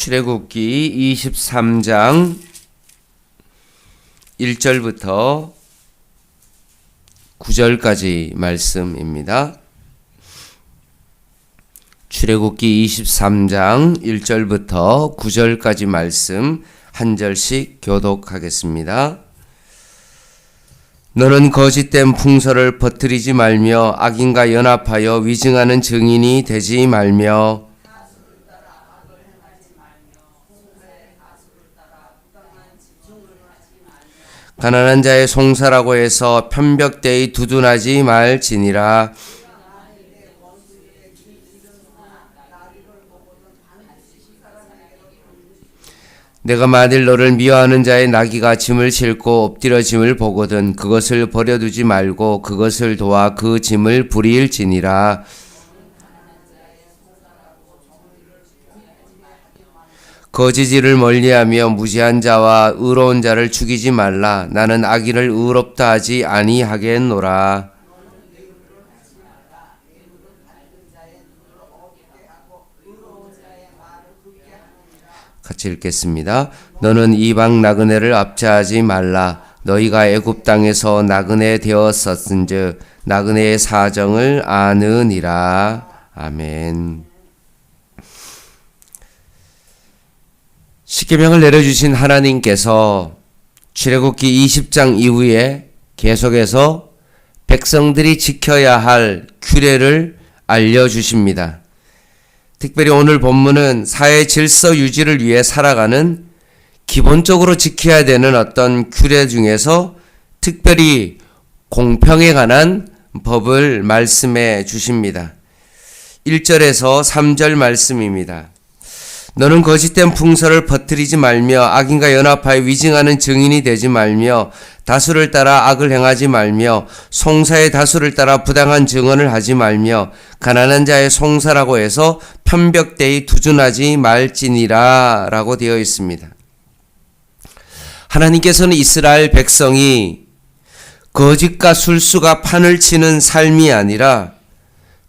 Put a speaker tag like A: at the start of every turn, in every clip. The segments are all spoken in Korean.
A: 출애굽기 23장 1절부터 9절까지 말씀입니다. 출애굽기 23장 1절부터 9절까지 말씀 한 절씩 교독하겠습니다. 너는 거짓된 풍설을 퍼뜨리지 말며 악인과 연합하여 위증하는 증인이 되지 말며 가난한 자의 송사라고 해서 편벽대의 두둔하지 말지니라. 내가 만일 너를 미워하는 자의 나귀가 짐을 싣고 엎드려 짐을 보거든 그것을 버려두지 말고 그것을 도와 그 짐을 부릴지니라 거지지를 멀리하며 무지한 자와 의로운 자를 죽이지 말라 나는 악인을 의롭다 하지 아니하겠노라 같이 읽겠습니다. 너는 이방 나그네를 압제하지 말라. 너희가 애굽 땅에서 나그네 되었었은즉 나그네의 사정을 아느니라. 아멘. 십계명을 내려주신 하나님께서 출애굽기 20장 이후에 계속해서 백성들이 지켜야 할 규례를 알려주십니다. 특별히 오늘 본문은 사회 질서 유지를 위해 살아가는 기본적으로 지켜야 되는 어떤 규례 중에서 특별히 공평에 관한 법을 말씀해 주십니다. 1절에서 3절 말씀입니다. 너는 거짓된 풍설을 퍼뜨리지 말며 악인과 연합하여 위증하는 증인이 되지 말며 다수를 따라 악을 행하지 말며 송사의 다수를 따라 부당한 증언을 하지 말며 가난한 자의 송사라고 해서 편벽대의 두둔하지 말지니라 라고 되어 있습니다. 하나님께서는 이스라엘 백성이 거짓과 술수가 판을 치는 삶이 아니라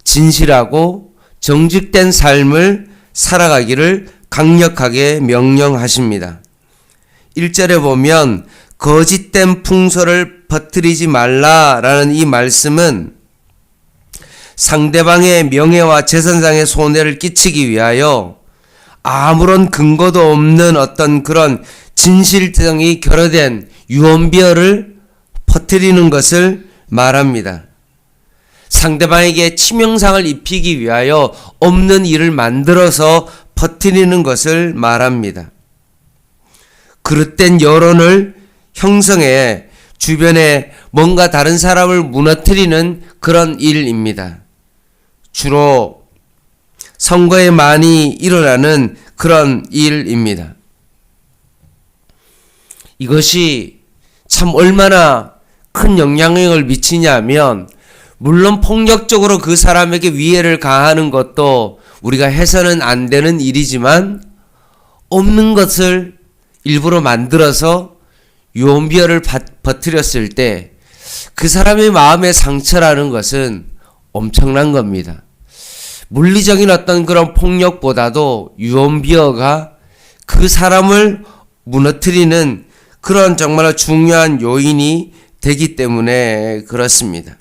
A: 진실하고 정직된 삶을 살아가기를 강력하게 명령하십니다. 1절에 보면 거짓된 풍설을 퍼뜨리지 말라라는 이 말씀은 상대방의 명예와 재산상의 손해를 끼치기 위하여 아무런 근거도 없는 어떤 그런 진실성이 결여된 유언비어를 퍼뜨리는 것을 말합니다. 상대방에게 치명상을 입히기 위하여 없는 일을 만들어서 퍼뜨리는 것을 말합니다. 그릇된 여론을 형성해 주변에 뭔가 다른 사람을 무너뜨리는 그런 일입니다. 주로 선거에 많이 일어나는 그런 일입니다. 이것이 참 얼마나 큰 영향력을 미치냐면 물론 폭력적으로 그 사람에게 위해를 가하는 것도 우리가 해서는 안 되는 일이지만 없는 것을 일부러 만들어서 유언비어를 버뜨렸을 때 그 사람의 마음의 상처라는 것은 엄청난 겁니다. 물리적인 어떤 그런 폭력보다도 유언비어가 그 사람을 무너뜨리는 그런 정말 중요한 요인이 되기 때문에 그렇습니다.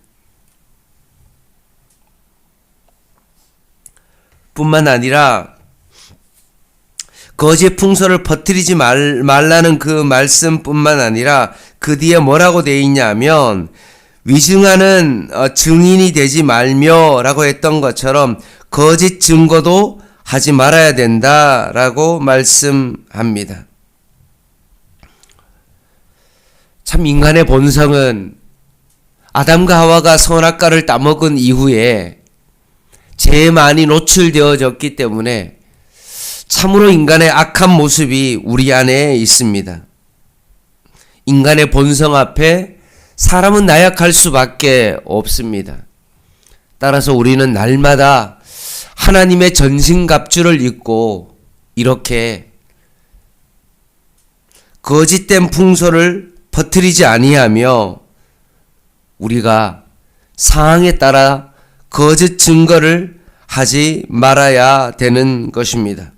A: 뿐만 아니라 거짓 풍설을 퍼뜨리지 말, 말라는 그 말씀뿐만 아니라 그 뒤에 뭐라고 되어 있냐면 위증하는 어, 증인이 되지 말며라고 했던 것처럼 거짓 증거도 하지 말아야 된다라고 말씀합니다. 참 인간의 본성은 아담과 하와가 선악과를 따먹은 이후에 죄에 많이 노출되어졌기 때문에 참으로 인간의 악한 모습이 우리 안에 있습니다. 인간의 본성 앞에 사람은 나약할 수밖에 없습니다. 따라서 우리는 날마다 하나님의 전신갑주를 입고 이렇게 거짓된 풍소를 퍼뜨리지 아니하며 우리가 상황에 따라 거짓 증거를 하지 말아야 되는 것입니다.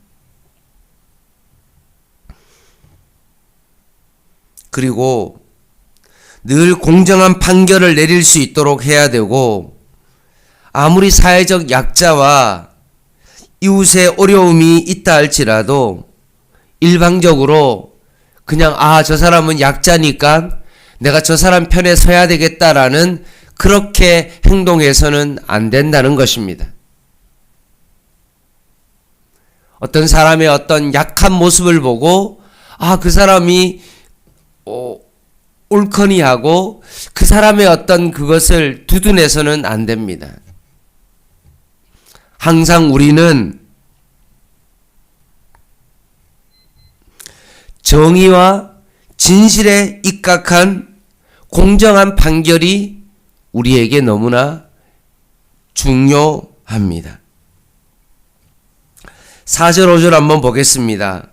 A: 그리고 늘 공정한 판결을 내릴 수 있도록 해야 되고 아무리 사회적 약자와 이웃의 어려움이 있다 할지라도 일방적으로 그냥 아, 저 사람은 약자니까 내가 저 사람 편에 서야 되겠다라는 그렇게 행동해서는 안 된다는 것입니다. 어떤 사람의 어떤 약한 모습을 보고 아, 그 사람이 어, 옳거니 하고 그 사람의 어떤 그것을 두둔해서는 안 됩니다. 항상 우리는 정의와 진실에 입각한 공정한 판결이 우리에게 너무나 중요합니다. 4절 5절 한번 보겠습니다.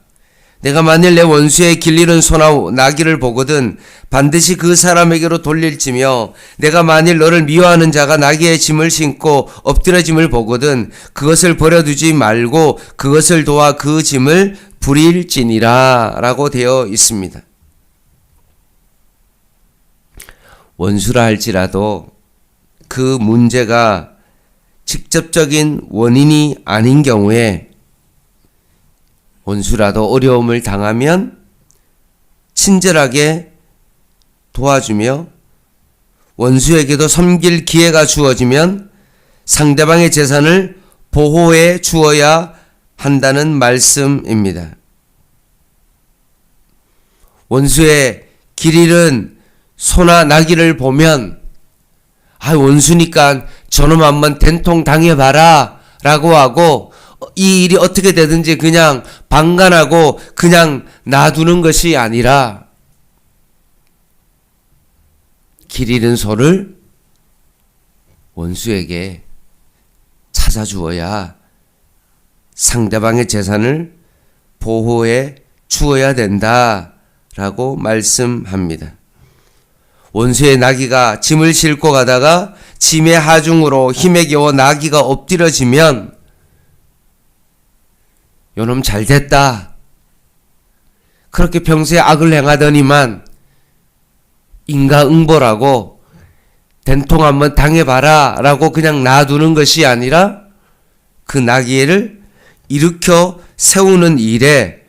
A: 내가 만일 내 원수의 길리는 소나 나귀를 보거든 반드시 그 사람에게로 돌릴지며 내가 만일 너를 미워하는 자가 나귀의 짐을 신고 엎드려 짐을 보거든 그것을 버려두지 말고 그것을 도와 그 짐을 부릴지니라 라고 되어 있습니다. 원수라 할지라도 그 문제가 직접적인 원인이 아닌 경우에 원수라도 어려움을 당하면 친절하게 도와주며 원수에게도 섬길 기회가 주어지면 상대방의 재산을 보호해 주어야 한다는 말씀입니다. 원수의 길 잃은 소나 나귀를 보면 아 원수니까 저놈 한번 된통 당해봐라 라고 하고 이 일이 어떻게 되든지 그냥 방관하고 그냥 놔두는 것이 아니라 길 잃은 소를 원수에게 찾아주어야 상대방의 재산을 보호해 주어야 된다라고 말씀합니다. 원수의 나귀가 짐을 싣고 가다가 짐의 하중으로 힘에 겨워 나귀가 엎드려지면 요놈 잘 됐다. 그렇게 평소에 악을 행하더니만 인가응보라고 된통 한번 당해봐라 라고 그냥 놔두는 것이 아니라 그 나귀를 일으켜 세우는 일에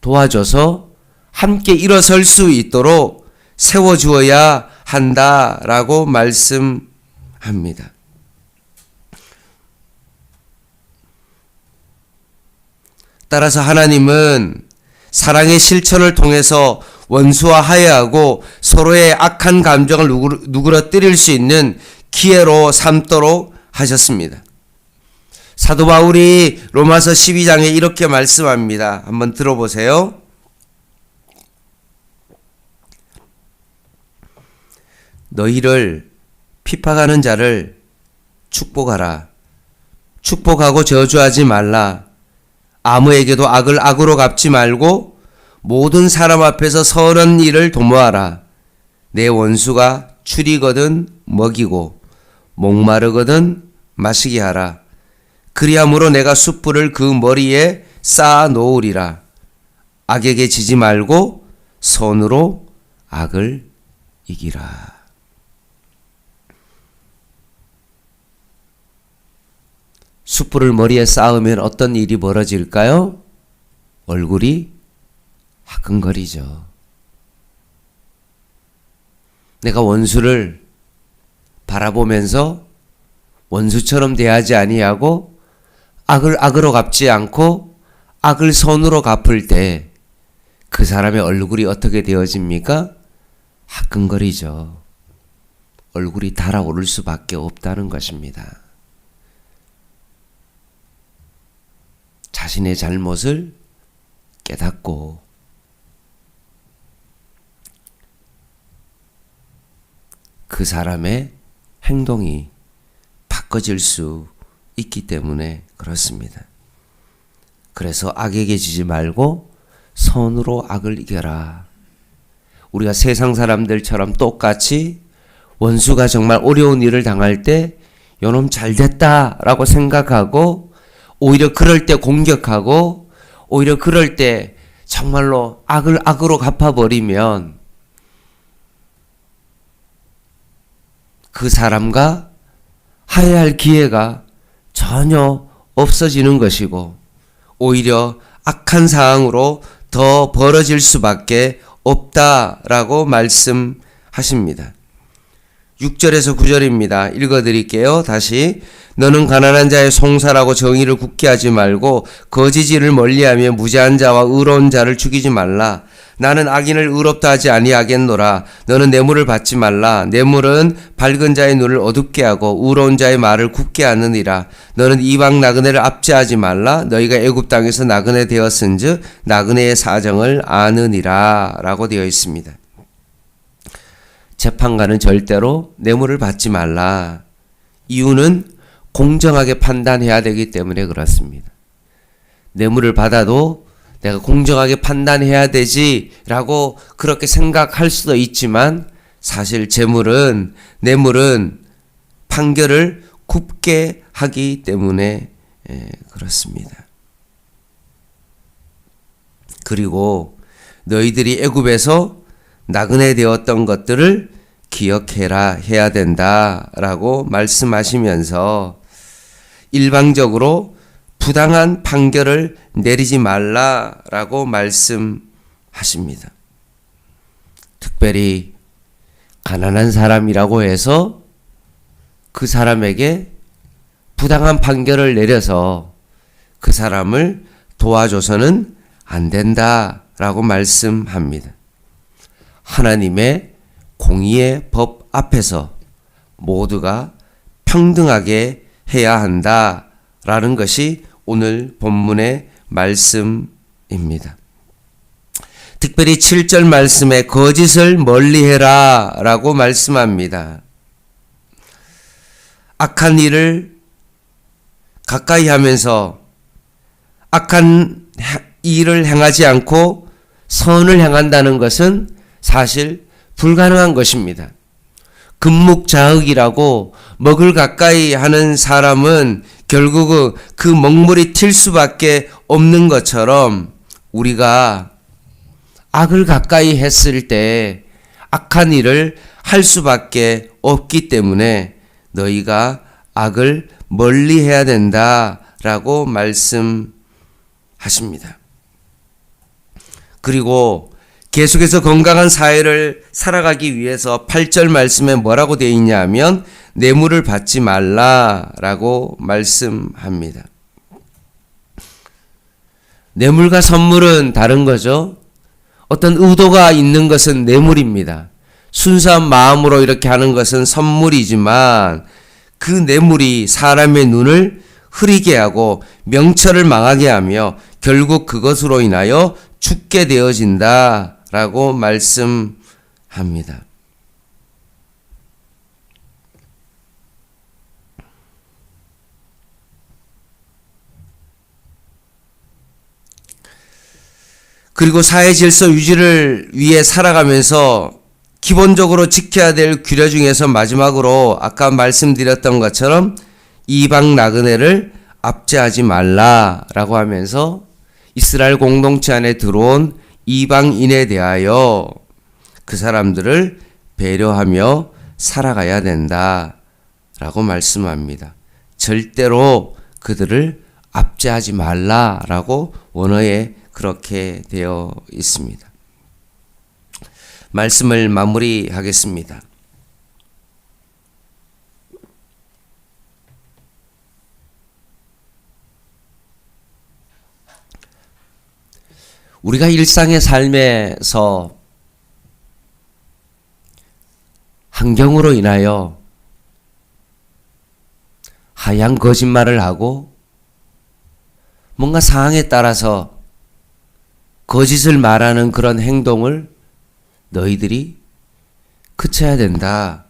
A: 도와줘서 함께 일어설 수 있도록 세워주어야 한다라고 말씀합니다. 따라서 하나님은 사랑의 실천을 통해서 원수와 화해하고 서로의 악한 감정을 누그러뜨릴 수 있는 기회로 삼도록 하셨습니다. 사도 바울이 로마서 12장에 이렇게 말씀합니다. 한번 들어보세요. 너희를 핍박하는 자를 축복하라. 축복하고 저주하지 말라. 아무에게도 악을 악으로 갚지 말고 모든 사람 앞에서 선한 일을 도모하라. 내 원수가 추리거든 먹이고 목마르거든 마시게 하라. 그리함으로 내가 숯불을 그 머리에 쌓아 놓으리라. 악에게 지지 말고 선으로 악을 이기라. 숯불을 머리에 쌓으면 어떤 일이 벌어질까요? 얼굴이 화끈거리죠. 내가 원수를 바라보면서 원수처럼 대하지 아니하고 악을 악으로 갚지 않고 악을 선으로 갚을 때 그 사람의 얼굴이 어떻게 되어집니까? 화끈거리죠. 얼굴이 달아오를 수밖에 없다는 것입니다. 자신의 잘못을 깨닫고 그 사람의 행동이 바꿔질 수 있기 때문에 그렇습니다. 그래서 악에게 지지 말고 선으로 악을 이겨라. 우리가 세상 사람들처럼 똑같이 원수가 정말 어려운 일을 당할 때 요놈 잘 됐다라고 생각하고 오히려 그럴 때 공격하고 오히려 그럴 때 정말로 악을 악으로 갚아버리면 그 사람과 화해할 기회가 전혀 없어지는 것이고 오히려 악한 상황으로 더 벌어질 수밖에 없다라고 말씀하십니다. 6절에서 9절입니다. 읽어 드릴게요. 다시. 너는 가난한 자의 송사라고 정의를 굳게 하지 말고 거지질을 멀리하며 무죄한 자와 의로운 자를 죽이지 말라. 나는 악인을 의롭다 하지 아니하겠노라. 너는 뇌물을 받지 말라. 뇌물은 밝은 자의 눈을 어둡게 하고 의로운 자의 말을 굳게 하느니라. 너는 이방 나그네를 압제하지 말라. 너희가 애굽 땅에서 나그네 되었은즉 나그네의 사정을 아느니라라고 되어 있습니다. 재판관은 절대로 뇌물을 받지 말라. 이유는 공정하게 판단해야 되기 때문에 그렇습니다. 뇌물을 받아도 내가 공정하게 판단해야 되지라고 그렇게 생각할 수도 있지만 사실 재물은 뇌물은 판결을 굽게 하기 때문에 예, 그렇습니다. 그리고 너희들이 애굽에서 나그네 되었던 것들을 기억해라 해야 된다라고 말씀하시면서 일방적으로 부당한 판결을 내리지 말라라고 말씀하십니다. 특별히 가난한 사람이라고 해서 그 사람에게 부당한 판결을 내려서 그 사람을 도와줘서는 안 된다라고 말씀합니다. 하나님의 공의의 법 앞에서 모두가 평등하게 해야 한다 라는 것이 오늘 본문의 말씀입니다. 특별히 7절 말씀에 거짓을 멀리해라 라고 말씀합니다. 악한 일을 가까이 하면서 악한 일을 행하지 않고 선을 행한다는 것은 사실 불가능한 것입니다. 금묵자흑이라고 먹을 가까이 하는 사람은 결국은 그 먹물이 튈 수밖에 없는 것처럼 우리가 악을 가까이 했을 때 악한 일을 할 수밖에 없기 때문에 너희가 악을 멀리 해야 된다라고 말씀하십니다. 그리고 계속해서 건강한 사회를 살아가기 위해서 8절 말씀에 뭐라고 되어 있냐 하면 뇌물을 받지 말라라고 말씀합니다. 뇌물과 선물은 다른 거죠. 어떤 의도가 있는 것은 뇌물입니다. 순수한 마음으로 이렇게 하는 것은 선물이지만 그 뇌물이 사람의 눈을 흐리게 하고 명철을 망하게 하며 결국 그것으로 인하여 죽게 되어진다. 라고 말씀합니다. 그리고 사회 질서 유지를 위해 살아가면서 기본적으로 지켜야 될 규례 중에서 마지막으로 아까 말씀드렸던 것처럼 이방 나그네를 압제하지 말라라고 하면서 이스라엘 공동체 안에 들어온 이방인에 대하여 그 사람들을 배려하며 살아가야 된다 라고 말씀합니다. 절대로 그들을 압제하지 말라라고 원어에 그렇게 되어 있습니다. 말씀을 마무리하겠습니다. 우리가 일상의 삶에서 환경으로 인하여 하얀 거짓말을 하고 뭔가 상황에 따라서 거짓을 말하는 그런 행동을 너희들이 그쳐야 된다.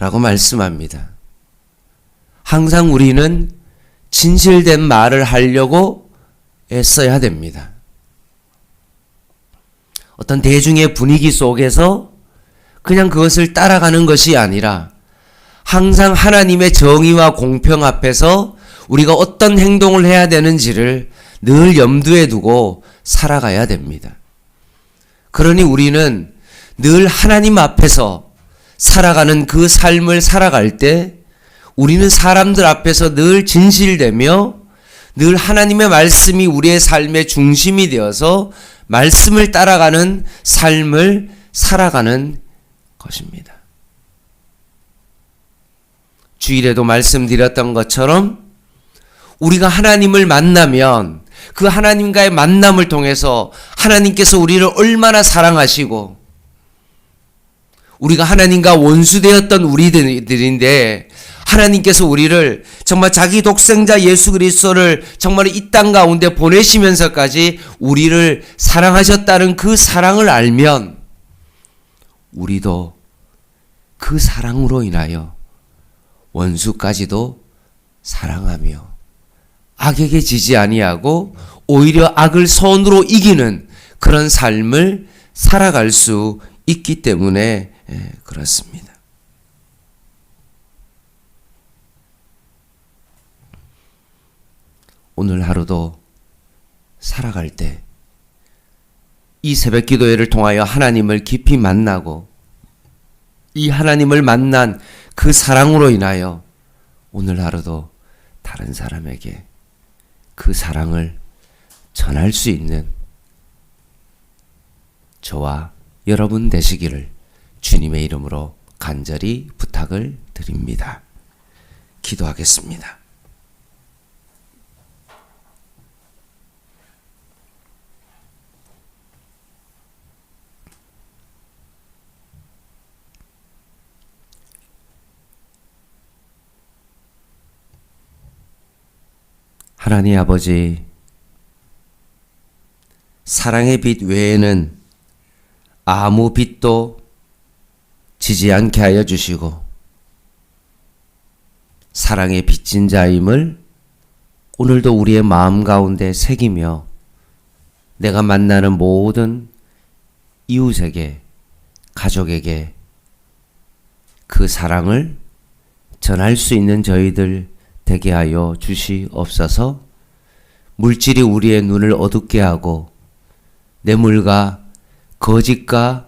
A: 라고 말씀합니다. 항상 우리는 진실된 말을 하려고 애써야 됩니다. 어떤 대중의 분위기 속에서 그냥 그것을 따라가는 것이 아니라 항상 하나님의 정의와 공평 앞에서 우리가 어떤 행동을 해야 되는지를 늘 염두에 두고 살아가야 됩니다. 그러니 우리는 늘 하나님 앞에서 살아가는 그 삶을 살아갈 때 우리는 사람들 앞에서 늘 진실되며 늘 하나님의 말씀이 우리의 삶의 중심이 되어서 말씀을 따라가는 삶을 살아가는 것입니다. 주일에도 말씀드렸던 것처럼 우리가 하나님을 만나면 그 하나님과의 만남을 통해서 하나님께서 우리를 얼마나 사랑하시고 우리가 하나님과 원수되었던 우리들인데 하나님께서 우리를 정말 자기 독생자 예수 그리스도를 정말 이 땅 가운데 보내시면서까지 우리를 사랑하셨다는 그 사랑을 알면 우리도 그 사랑으로 인하여 원수까지도 사랑하며 악에게 지지 아니하고 오히려 악을 선으로 이기는 그런 삶을 살아갈 수 있기 때문에 예, 그렇습니다. 오늘 하루도 살아갈 때 이 새벽 기도회를 통하여 하나님을 깊이 만나고 이 하나님을 만난 그 사랑으로 인하여 오늘 하루도 다른 사람에게 그 사랑을 전할 수 있는 저와 여러분 되시기를 주님의 이름으로 간절히 부탁을 드립니다. 기도하겠습니다. 하나님 아버지, 사랑의 빛 외에는 아무 빛도 지지 않게 하여 주시고, 사랑의 빚진 자임을 오늘도 우리의 마음 가운데 새기며, 내가 만나는 모든 이웃에게, 가족에게 그 사랑을 전할 수 있는 저희들 되게 하여 주시옵소서. 물질이 우리의 눈을 어둡게 하고 뇌물과 거짓과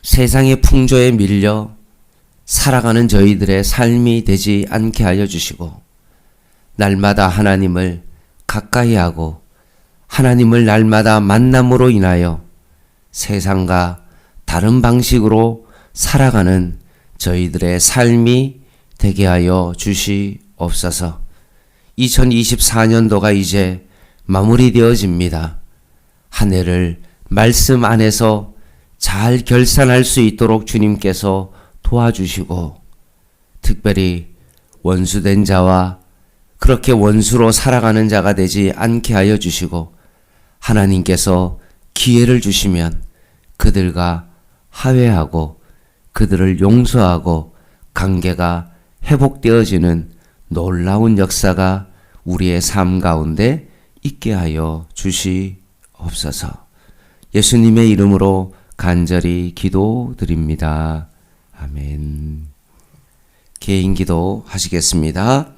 A: 세상의 풍조에 밀려 살아가는 저희들의 삶이 되지 않게 하여 주시고 날마다 하나님을 가까이 하고 하나님을 날마다 만남으로 인하여 세상과 다른 방식으로 살아가는 저희들의 삶이 되게 하여 주시옵소서. 2024년도가 이제 마무리되어집니다. 한 해를 말씀 안에서 잘 결산할 수 있도록 주님께서 도와주시고, 특별히 원수된 자와 그렇게 원수로 살아가는 자가 되지 않게 하여 주시고, 하나님께서 기회를 주시면 그들과 화해하고 그들을 용서하고 관계가 회복되어지는 놀라운 역사가 우리의 삶 가운데 있게 하여 주시옵소서. 예수님의 이름으로 간절히 기도드립니다. 아멘. 개인 기도 하시겠습니다.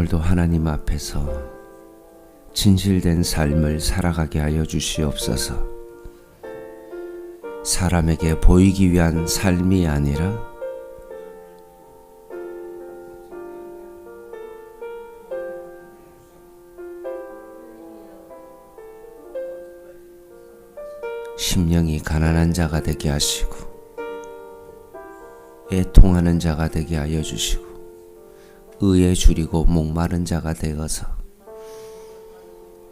A: 오늘도 하나님 앞에서 진실된 삶을 살아가게 하여 주시옵소서. 사람에게 보이기 위한 삶이 아니라 심령이 가난한 자가 되게 하시고 애통하는 자가 되게 하여 주시고 의에 줄이고 목마른 자가 되어서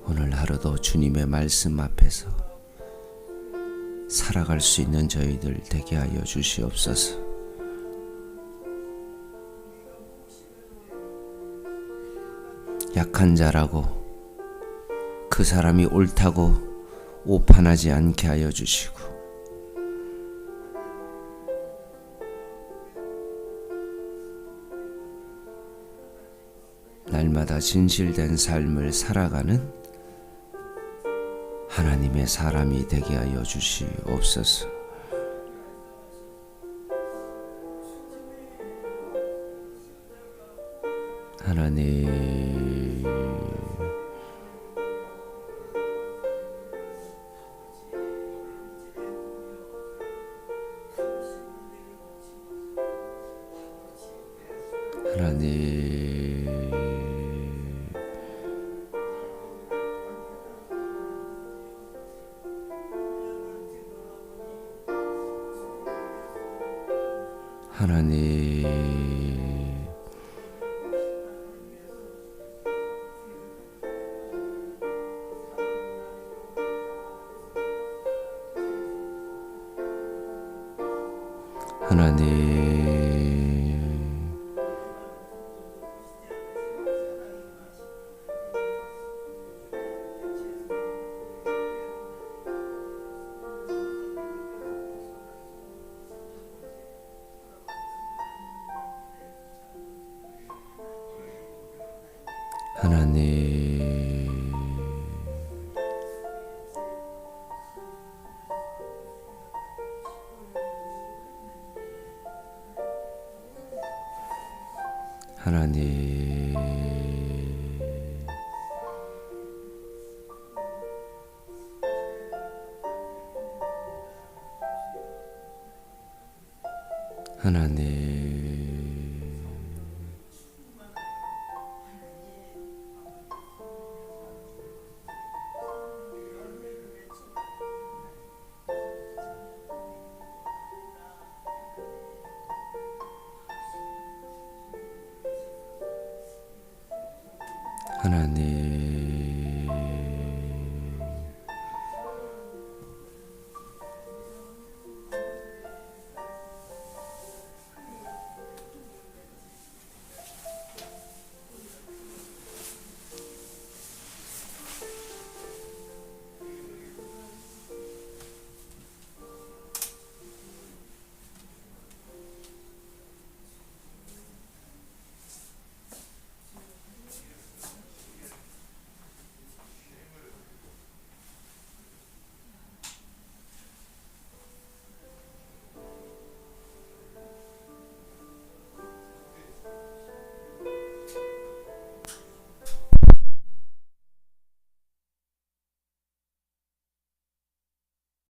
A: 오늘 하루도 주님의 말씀 앞에서 살아갈 수 있는 저희들 되게 하여 주시옵소서. 약한 자라고 그 사람이 옳다고 오판하지 않게 하여 주시고 날마다 진실된 삶을 살아가는 하나님의 사람이 되게 하여 주시옵소서. 하나님 하나님